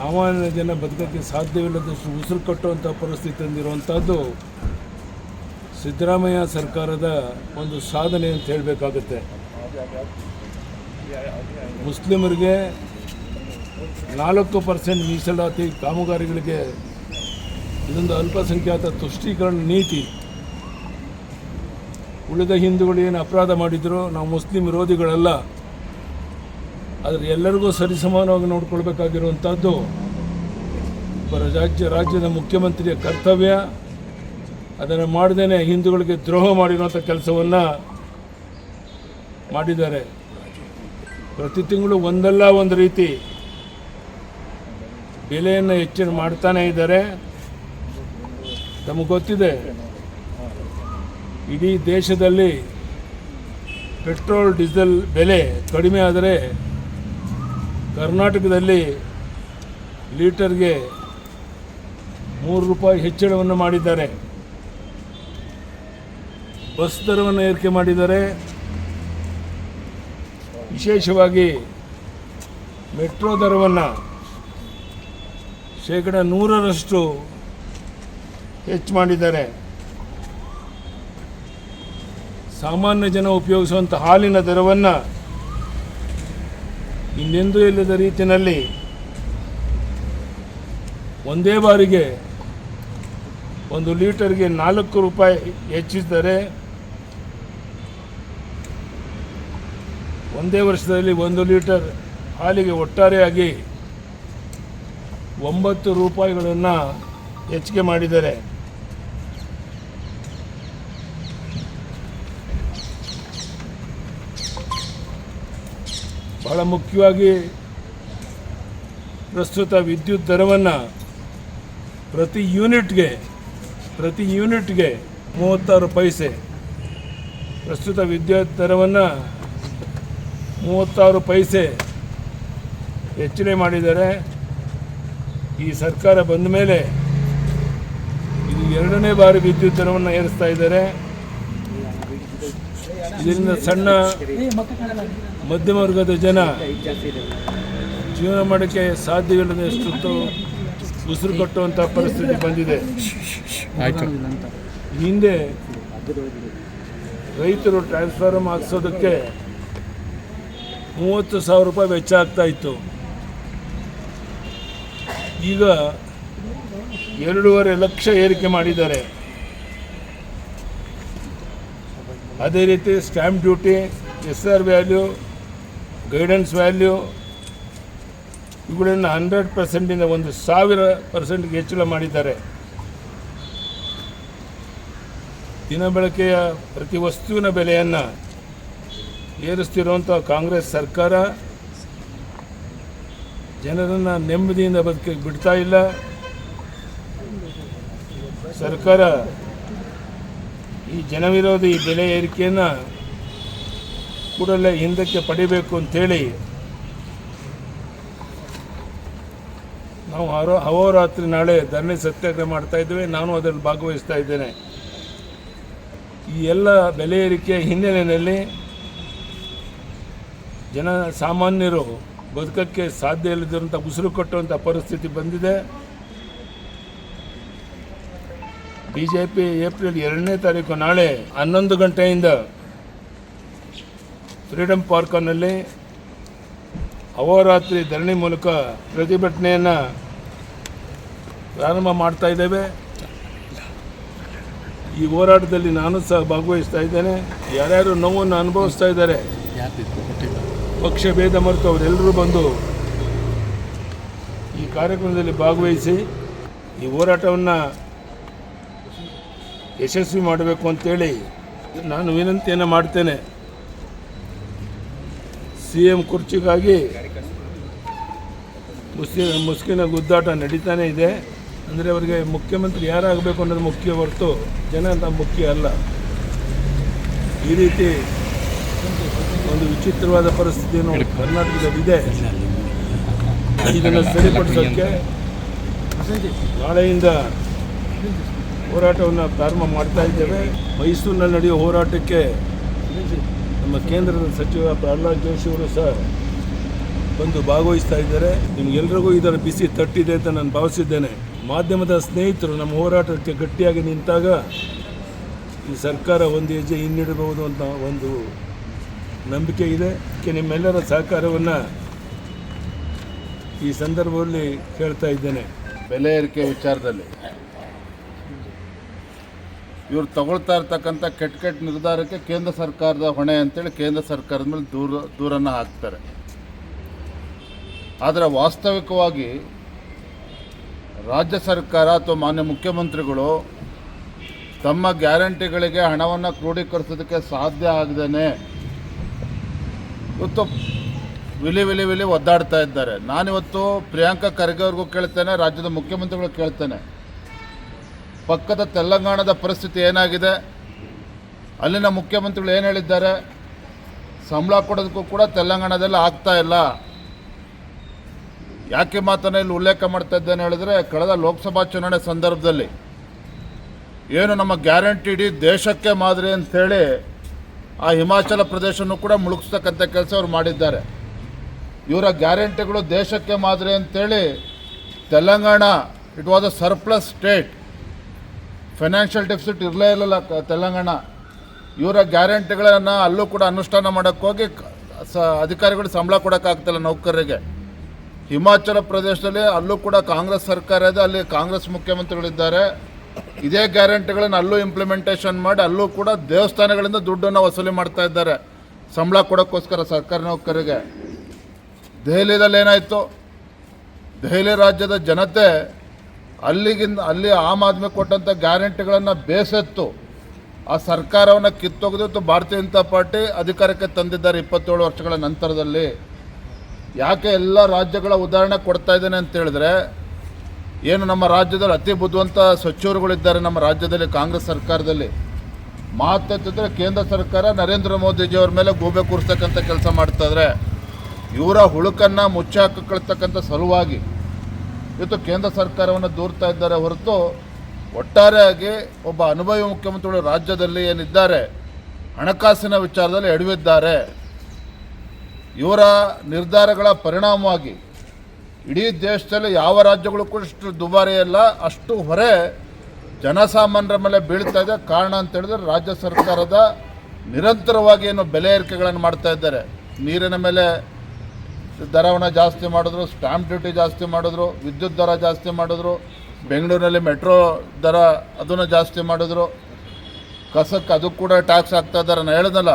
ಸಾಮಾನ್ಯ ಜನ ಬದುಕೋಕ್ಕೆ ಸಾಧ್ಯವಿಲ್ಲದಷ್ಟು ಉಸಿರು ಕಟ್ಟುವಂಥ ಪರಿಸ್ಥಿತಿ ತಂದಿರುವಂಥದ್ದು ಸಿದ್ದರಾಮಯ್ಯ ಸರ್ಕಾರದ ಒಂದು ಸಾಧನೆ ಅಂತ ಹೇಳಬೇಕಾಗುತ್ತೆ. ಮುಸ್ಲಿಮರಿಗೆ ನಾಲ್ಕು ಪರ್ಸೆಂಟ್ ಮೀಸಲಾತಿ ಕಾಮಗಾರಿಗಳಿಗೆ ಇದೊಂದು ಅಲ್ಪಸಂಖ್ಯಾತ ತುಷ್ಟೀಕರಣ ನೀತಿ. ಉಳಿದ ಹಿಂದೂಗಳು ಏನು ಅಪರಾಧ ಮಾಡಿದ್ರು? ನಾವು ಮುಸ್ಲಿಂ ವಿರೋಧಿಗಳಲ್ಲ. ಆದರೆ ಎಲ್ಲರಿಗೂ ಸರಿಸಮಾನವಾಗಿ ನೋಡ್ಕೊಳ್ಬೇಕಾಗಿರುವಂಥದ್ದು ರಾಜ್ಯ, ರಾಜ್ಯದ ಮುಖ್ಯಮಂತ್ರಿಯ ಕರ್ತವ್ಯ. ಅದನ್ನು ಮಾಡದೇನೆ ಹಿಂದೂಗಳಿಗೆ ದ್ರೋಹ ಮಾಡಿರುವಂಥ ಕೆಲಸವನ್ನು ಮಾಡಿದ್ದಾರೆ. ಪ್ರತಿ ತಿಂಗಳು ಒಂದಲ್ಲ ಒಂದು ರೀತಿ ಬೆಲೆಯನ್ನು ಹೆಚ್ಚಿನ ಮಾಡ್ತಾನೇ ಇದ್ದಾರೆ. ತಮಗೆ ಗೊತ್ತಿದೆ, ಇಡೀ ದೇಶದಲ್ಲಿ ಪೆಟ್ರೋಲ್, ಡೀಸೆಲ್ ಬೆಲೆ ಕಡಿಮೆ ಆದರೆ ಕರ್ನಾಟಕದಲ್ಲಿ ಲೀಟರ್ಗೆ ಮೂರು ರೂಪಾಯಿ ಹೆಚ್ಚಳವನ್ನು ಮಾಡಿದ್ದಾರೆ. ಬಸ್ ದರವನ್ನು ಏರಿಕೆ ಮಾಡಿದ್ದಾರೆ. ವಿಶೇಷವಾಗಿ ಮೆಟ್ರೋ ದರವನ್ನು ಶೇಕಡ ನೂರರಷ್ಟು ಹೆಚ್ಚು ಮಾಡಿದ್ದಾರೆ. ಸಾಮಾನ್ಯ ಜನ ಉಪಯೋಗಿಸುವಂಥ ಹಾಲಿನ ದರವನ್ನು ಇನ್ನೆಂದೂ ಇಲ್ಲದ ರೀತಿಯಲ್ಲಿ ಒಂದೇ ಬಾರಿಗೆ ಒಂದು ಲೀಟರ್ಗೆ ನಾಲ್ಕು ರೂಪಾಯಿ ಹೆಚ್ಚಿಸಿದರೆ ಒಂದೇ ವರ್ಷದಲ್ಲಿ ಒಂದು ಲೀಟರ್ ಹಾಲಿಗೆ ಒಟ್ಟಾರೆಯಾಗಿ ಒಂಬತ್ತು ರೂಪಾಯಿಗಳನ್ನು ಹೆಚ್ಚಿಗೆ ಮಾಡಿದ್ದಾರೆ ಬಹಳ ಮುಖ್ಯವಾಗಿ ಪ್ರಸ್ತುತ ವಿದ್ಯುತ್ ದರವನ್ನು ಪ್ರತಿ ಯೂನಿಟ್ಗೆ ಪ್ರತಿ ಯೂನಿಟ್ಗೆ ಮೂವತ್ತಾರು ಪೈಸೆ, ಪ್ರಸ್ತುತ ವಿದ್ಯುತ್ ದರವನ್ನು ಮೂವತ್ತಾರು ಪೈಸೆ ಹೆಚ್ಚಳ ಮಾಡಿದ್ದಾರೆ. ಈ ಸರ್ಕಾರ ಬಂದ ಮೇಲೆ ಇದು ಎರಡನೇ ಬಾರಿ ವಿದ್ಯುತ್ ದರವನ್ನು ಏರಿಸ್ತಾ ಇದ್ದಾರೆ. ಇದರಿಂದ ಸಣ್ಣ ಮಧ್ಯಮ ವರ್ಗದ ಜನ ಜೀವನ ಮಾಡೋಕ್ಕೆ ಸಾಧ್ಯವಿಲ್ಲದಷ್ಟು ಉಸಿರು ಕಟ್ಟುವಂಥ ಪರಿಸ್ಥಿತಿ ಬಂದಿದೆ. ಹಿಂದೆ ರೈತರು ಟ್ರಾನ್ಸ್ಫಾರ್ಮ್ ಹಾಕ್ಸೋದಕ್ಕೆ ಮೂವತ್ತು ಸಾವಿರ ರೂಪಾಯಿ ವೆಚ್ಚ ಆಗ್ತಾ ಇತ್ತು. ಈಗ ಎರಡೂವರೆ ಲಕ್ಷ ಏರಿಕೆ ಮಾಡಿದ್ದಾರೆ. ಅದೇ ರೀತಿ stamp duty S R value guidance value ಇವುಗಳನ್ನು ಹಂಡ್ರೆಡ್ ಪರ್ಸೆಂಟಿಂದ ಒಂದು ಸಾವಿರ ಪರ್ಸೆಂಟ್ಗೆ ಹೆಚ್ಚಳ ಮಾಡಿದ್ದಾರೆ. ದಿನ ಬಳಕೆಯ ಪ್ರತಿ ವಸ್ತುವಿನ ಬೆಲೆಯನ್ನು ಏರಿಸ್ತಿರುವಂಥ ಕಾಂಗ್ರೆಸ್ ಸರ್ಕಾರ ಜನರನ್ನು ನೆಮ್ಮದಿಯಿಂದ ಬದುಕಿ ಬಿಡ್ತಾ ಇಲ್ಲ. ಸರ್ಕಾರ ಈ ಜನವಿರೋಧಿ ಬೆಲೆ ಏರಿಕೆಯನ್ನು ಕೂಡಲೇ ಹಿಂದಕ್ಕೆ ಪಡಿಬೇಕು ಅಂತೇಳಿ ನಾವು ಹರೋ ಅಹೋರಾತ್ರಿ ನಾಳೆ ಧರಣಿ ಸತ್ಯಾಗ್ರಹ ಮಾಡ್ತಾ ಇದ್ದೇವೆ. ನಾನು ಅದರಲ್ಲಿ ಭಾಗವಹಿಸ್ತಾ ಇದ್ದೇನೆ. ಈ ಎಲ್ಲ ಬೆಲೆ ಏರಿಕೆಯ ಹಿನ್ನೆಲೆಯಲ್ಲಿ ಜನ ಸಾಮಾನ್ಯರು ಬದುಕಕ್ಕೆ ಸಾಧ್ಯ ಇಲ್ಲದಿರುವಂಥ ಉಸಿರು ಕಟ್ಟುವಂಥ ಪರಿಸ್ಥಿತಿ ಬಂದಿದೆ. ಬಿ ಜೆ ಪಿ ಏಪ್ರಿಲ್ ಎರಡನೇ ತಾರೀಕು ನಾಳೆ ಹನ್ನೊಂದು ಗಂಟೆಯಿಂದ ಫ್ರೀಡಮ್ ಪಾರ್ಕನಲ್ಲಿ ಅಹೋರಾತ್ರಿ ಧರಣಿ ಮೂಲಕ ಪ್ರತಿಭಟನೆಯನ್ನು ಪ್ರಾರಂಭ ಮಾಡ್ತಾ ಇದ್ದೇವೆ. ಈ ಹೋರಾಟದಲ್ಲಿ ನಾನು ಸಹ ಭಾಗವಹಿಸ್ತಾ ಇದ್ದೇನೆ. ಯಾರ್ಯಾರು ನೋವನ್ನು ಅನುಭವಿಸ್ತಾ ಇದ್ದಾರೆ, ಪಕ್ಷ ಭೇದ ಮರೆತು ಅವರೆಲ್ಲರೂ ಬಂದು ಈ ಕಾರ್ಯಕ್ರಮದಲ್ಲಿ ಭಾಗವಹಿಸಿ ಈ ಹೋರಾಟವನ್ನು ಯಶಸ್ವಿ ಮಾಡಬೇಕು ಅಂತೇಳಿ ನಾನು ವಿನಂತಿಯನ್ನು ಮಾಡ್ತೇನೆ. ಸಿ ಎಂ ಕುರ್ಚಿಗಾಗಿ ಮುಸ್ಲಿ ಮುಸ್ಕಿನ ಗುದ್ದಾಟ ನಡೀತಾನೇ ಇದೆ. ಅಂದರೆ ಅವರಿಗೆ ಮುಖ್ಯಮಂತ್ರಿ ಯಾರಾಗಬೇಕು ಅನ್ನೋದು ಮುಖ್ಯ ಹೊರತು ಜನ ಅಂತ ಮುಖ್ಯ ಅಲ್ಲ. ಈ ರೀತಿ ಒಂದು ವಿಚಿತ್ರವಾದ ಪರಿಸ್ಥಿತಿಯನ್ನು ಕರ್ನಾಟಕದಲ್ಲಿದೆ. ಇದನ್ನು ಸರಿಪಡಿಸೋಕ್ಕೆ ನಾಳೆಯಿಂದ ಹೋರಾಟವನ್ನು ಪ್ರಾರಂಭ ಮಾಡ್ತಾ ಇದ್ದೇವೆ. ಮೈಸೂರಿನಲ್ಲಿ ನಡೆಯುವ ಹೋರಾಟಕ್ಕೆ ನಮ್ಮ ಕೇಂದ್ರದ ಸಚಿವ ಪ್ರಹ್ಲಾದ್ ಜೋಶಿ ಅವರು ಸಹ ಬಂದು ಭಾಗವಹಿಸ್ತಾ ಇದ್ದಾರೆ. ನಿಮ್ಗೆಲ್ರಿಗೂ ಇದರ ಬಿಸಿ ತಟ್ಟಿದೆ ಅಂತ ನಾನು ಭಾವಿಸಿದ್ದೇನೆ. ಮಾಧ್ಯಮದ ಸ್ನೇಹಿತರು ನಮ್ಮ ಹೋರಾಟಕ್ಕೆ ಗಟ್ಟಿಯಾಗಿ ನಿಂತಾಗ ಈ ಸರ್ಕಾರ ಒಂದು ಹೆಜ್ಜೆ ಹಿನ್ನಿಡಬಹುದು ಅಂತ ಒಂದು ನಂಬಿಕೆ ಇದೆ. ಅದಕ್ಕೆ ನಿಮ್ಮೆಲ್ಲರ ಸಹಕಾರವನ್ನು ಈ ಸಂದರ್ಭದಲ್ಲಿ ಕೇಳ್ತಾ ಇದ್ದೇನೆ. ಬೆಲೆ ಏರಿಕೆ ವಿಚಾರದಲ್ಲಿ. ಇವ್ರು ತಗೊಳ್ತಾ ಇರ್ತಕ್ಕಂಥ ಕೆಟ್ಟ ಕೆಟ್ಟ ನಿರ್ಧಾರಕ್ಕೆ ಕೇಂದ್ರ ಸರ್ಕಾರದ ಹೊಣೆ ಅಂತೇಳಿ ಕೇಂದ್ರ ಸರ್ಕಾರದ ಮೇಲೆ ದೂರ, ದೂರನ್ನು ಹಾಕ್ತಾರೆ. ಆದರೆ ವಾಸ್ತವಿಕವಾಗಿ ರಾಜ್ಯ ಸರ್ಕಾರ ಅಥವಾ ಮಾನ್ಯ ಮುಖ್ಯಮಂತ್ರಿಗಳು ತಮ್ಮ ಗ್ಯಾರಂಟಿಗಳಿಗೆ ಹಣವನ್ನು ಕ್ರೋಢೀಕರಿಸೋದಕ್ಕೆ ಸಾಧ್ಯ ಆಗದೇನೆ ಇವತ್ತು ವಿಲಿ ವಿಲಿ ವಿಲಿ ಒದ್ದಾಡ್ತಾ ಇದ್ದಾರೆ. ನಾನಿವತ್ತು ಪ್ರಿಯಾಂಕಾ ಖರ್ಗೆ ಅವ್ರಿಗೂ ಕೇಳ್ತೇನೆ, ರಾಜ್ಯದ ಮುಖ್ಯಮಂತ್ರಿಗಳು ಕೇಳ್ತೇನೆ. ಪಕ್ಕದ ತೆಲಂಗಾಣದ ಪರಿಸ್ಥಿತಿ ಏನಾಗಿದೆ? ಅಲ್ಲಿನ ಮುಖ್ಯಮಂತ್ರಿಗಳು ಏನು ಹೇಳಿದ್ದಾರೆ? ಸಂಬಳ ಕೊಡೋದಕ್ಕೂ ಕೂಡ ತೆಲಂಗಾಣದಲ್ಲಿ ಆಗ್ತಾ ಇಲ್ಲ. ಯಾಕೆ ಮಾತನ್ನು ಇಲ್ಲಿ ಉಲ್ಲೇಖ ಮಾಡ್ತಾ ಇದ್ದೇನೆ ಹೇಳಿದ್ರೆ, ಕಳೆದ ಲೋಕಸಭಾ ಚುನಾವಣೆ ಸಂದರ್ಭದಲ್ಲಿ ಏನು ನಮ್ಮ ಗ್ಯಾರಂಟಿ ಇಡೀ ದೇಶಕ್ಕೆ ಮಾದರಿ ಅಂಥೇಳಿ ಆ ಹಿಮಾಚಲ ಪ್ರದೇಶನೂ ಕೂಡ ಮುಳುಗಿಸ್ತಕ್ಕಂಥ ಕೆಲಸ ಅವರು ಮಾಡಿದ್ದಾರೆ. ಇವರ ಗ್ಯಾರಂಟಿಗಳು ದೇಶಕ್ಕೆ ಮಾದರಿ ಅಂತೇಳಿ Telangana it was a surplus state financial deficit ಇರಲೇ ಇರಲಿಲ್ಲ ತೆಲಂಗಾಣ. ಇವರ ಗ್ಯಾರಂಟಿಗಳನ್ನು ಅಲ್ಲೂ ಕೂಡ ಅನುಷ್ಠಾನ ಮಾಡೋಕ್ಕೋಗಿ ಸ ಅಧಿಕಾರಿಗಳು ಸಂಬಳ ಕೊಡೋಕ್ಕಾಗ್ತಿಲ್ಲ ನೌಕರರಿಗೆ. ಹಿಮಾಚಲ ಪ್ರದೇಶದಲ್ಲಿ ಅಲ್ಲೂ ಕೂಡ ಕಾಂಗ್ರೆಸ್ ಸರ್ಕಾರ ಇದೆ, ಅಲ್ಲಿ ಕಾಂಗ್ರೆಸ್ ಮುಖ್ಯಮಂತ್ರಿಗಳಿದ್ದಾರೆ. ಇದೇ ಗ್ಯಾರಂಟಿಗಳನ್ನು ಅಲ್ಲೂ ಇಂಪ್ಲಿಮೆಂಟೇಷನ್ ಮಾಡಿ ಅಲ್ಲೂ ಕೂಡ ದೇವಸ್ಥಾನಗಳಿಂದ ದುಡ್ಡನ್ನು ವಸೂಲಿ ಮಾಡ್ತಾ ಇದ್ದಾರೆ. ಸಂಬಳ ಕೊಡೋಕ್ಕೋಸ್ಕರ ಸರ್ಕಾರಿ ನೌಕರರಿಗೆ. ದೆಹಲಿದಲ್ಲಿ ಏನಾಯಿತು ದೆಹಲಿ ರಾಜ್ಯದ ಜನತೆ ಅಲ್ಲಿಗಿಂದ ಅಲ್ಲಿ ಆಮ್ ಆದ್ಮಿ ಕೊಟ್ಟಂಥ ಗ್ಯಾರಂಟಿಗಳನ್ನು ಬೇಸತ್ತು ಆ ಸರ್ಕಾರವನ್ನು ಕಿತ್ತೊಗೆದಿತ್ತು ಭಾರತೀಯ ಜನತಾ ಪಾರ್ಟಿ ಅಧಿಕಾರಕ್ಕೆ ತಂದಿದ್ದಾರೆ ಇಪ್ಪತ್ತೇಳು ವರ್ಷಗಳ ನಂತರದಲ್ಲಿ. ಯಾಕೆ ಎಲ್ಲ ರಾಜ್ಯಗಳ ಉದಾಹರಣೆ ಕೊಡ್ತಾ ಇದ್ದೇನೆ ಅಂತ ಹೇಳಿದ್ರೆ, ಏನು ನಮ್ಮ ರಾಜ್ಯದಲ್ಲಿ ಅತಿ ಬುದ್ಧಿವಂತ ಸಚಿವರುಗಳಿದ್ದಾರೆ ನಮ್ಮ ರಾಜ್ಯದಲ್ಲಿ ಕಾಂಗ್ರೆಸ್ ಸರ್ಕಾರದಲ್ಲಿ. ಮಾತಂತಿದ್ರೆ ಕೇಂದ್ರ ಸರ್ಕಾರ ನರೇಂದ್ರ ಮೋದಿಜಿಯವ್ರ ಮೇಲೆ ಗೂಬೆ ಕೂರಿಸ್ತಕ್ಕಂಥ ಕೆಲಸ ಮಾಡ್ತಾ ಇದ್ದಾರೆ ಇವರ ಹುಳುಕನ್ನು ಮುಚ್ಚಾಕಳ್ತಕ್ಕಂಥ ಸಲುವಾಗಿ ಇವತ್ತು ಕೇಂದ್ರ ಸರ್ಕಾರವನ್ನು ದೂರ್ತಾ ಇದ್ದಾರೆ ಹೊರತು ಒಟ್ಟಾರೆಯಾಗಿ ಒಬ್ಬ ಅನುಭವಿ ಮುಖ್ಯಮಂತ್ರಿಗಳು ರಾಜ್ಯದಲ್ಲಿ ಏನಿದ್ದಾರೆ, ಹಣಕಾಸಿನ ವಿಚಾರದಲ್ಲಿ ಎಡವಿದ್ದಾರೆ. ಇವರ ನಿರ್ಧಾರಗಳ ಪರಿಣಾಮವಾಗಿ ಇಡೀ ದೇಶದಲ್ಲಿ ಯಾವ ರಾಜ್ಯಗಳು ಕೂಡ ಇಷ್ಟು ದುಬಾರಿ ಅಲ್ಲ, ಅಷ್ಟು ಹೊರೆ ಜನಸಾಮಾನ್ಯರ ಮೇಲೆ ಬೀಳ್ತಾ ಇದೆ. ಕಾರಣ ಅಂತ ಹೇಳಿದ್ರೆ ರಾಜ್ಯ ಸರ್ಕಾರದ ನಿರಂತರವಾಗಿ ಏನು ಬೆಲೆ ಏರಿಕೆಗಳನ್ನು ಮಾಡ್ತಾ ಇದ್ದಾರೆ. ನೀರಿನ ಮೇಲೆ ದರವನ್ನು ಜಾಸ್ತಿ ಮಾಡಿದ್ರು ಸ್ಟ್ಯಾಂಪ್ ಡ್ಯೂಟಿ ಜಾಸ್ತಿ ಮಾಡಿದ್ರು, ವಿದ್ಯುತ್ ದರ ಜಾಸ್ತಿ ಮಾಡಿದ್ರು, ಬೆಂಗಳೂರಿನಲ್ಲಿ ಮೆಟ್ರೋ ದರ ಅದನ್ನು ಜಾಸ್ತಿ ಮಾಡಿದ್ರು. ಕಸಕ್ಕೆ ಅದು ಕೂಡ ಟ್ಯಾಕ್ಸ್ ಹಾಕ್ತಾ ಇದ್ದಾರೆ. ನಾನು ಹೇಳ್ದಲ್ಲ,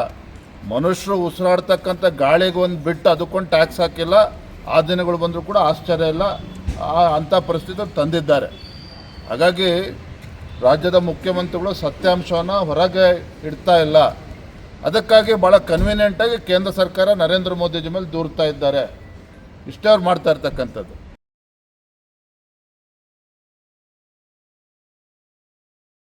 ಮನುಷ್ಯರು ಉಸಿರಾಡ್ತಕ್ಕಂಥ ಗಾಳಿಗೆ ಒಂದು ಬಿಟ್ಟು ಅದಕ್ಕೊಂದು ಟ್ಯಾಕ್ಸ್ ಹಾಕಿಲ್ಲ. ಆ ದಿನಗಳು ಬಂದರೂ ಕೂಡ ಆಶ್ಚರ್ಯ ಇಲ್ಲ. ಅಂಥ ಪರಿಸ್ಥಿತಿ ತಂದಿದ್ದಾರೆ. ಹಾಗಾಗಿ ರಾಜ್ಯದ ಮುಖ್ಯಮಂತ್ರಿಗಳು ಸತ್ಯಾಂಶವನ್ನು ಹೊರಗೆ ಇಡ್ತಾ ಇಲ್ಲ. ಅದಕ್ಕಾಗಿ ಭಾಳ ಕನ್ವೀನಿಯೆಂಟಾಗಿ ಕೇಂದ್ರ ಸರ್ಕಾರ ನರೇಂದ್ರ ಮೋದಿಜಿ ಮೇಲೆ ದೂರ್ತಾ ಇದ್ದಾರೆ. ಇಷ್ಟೇ ಅವ್ರು ಮಾಡ್ತಾ ಇರ್ತಕ್ಕಂಥದ್ದು.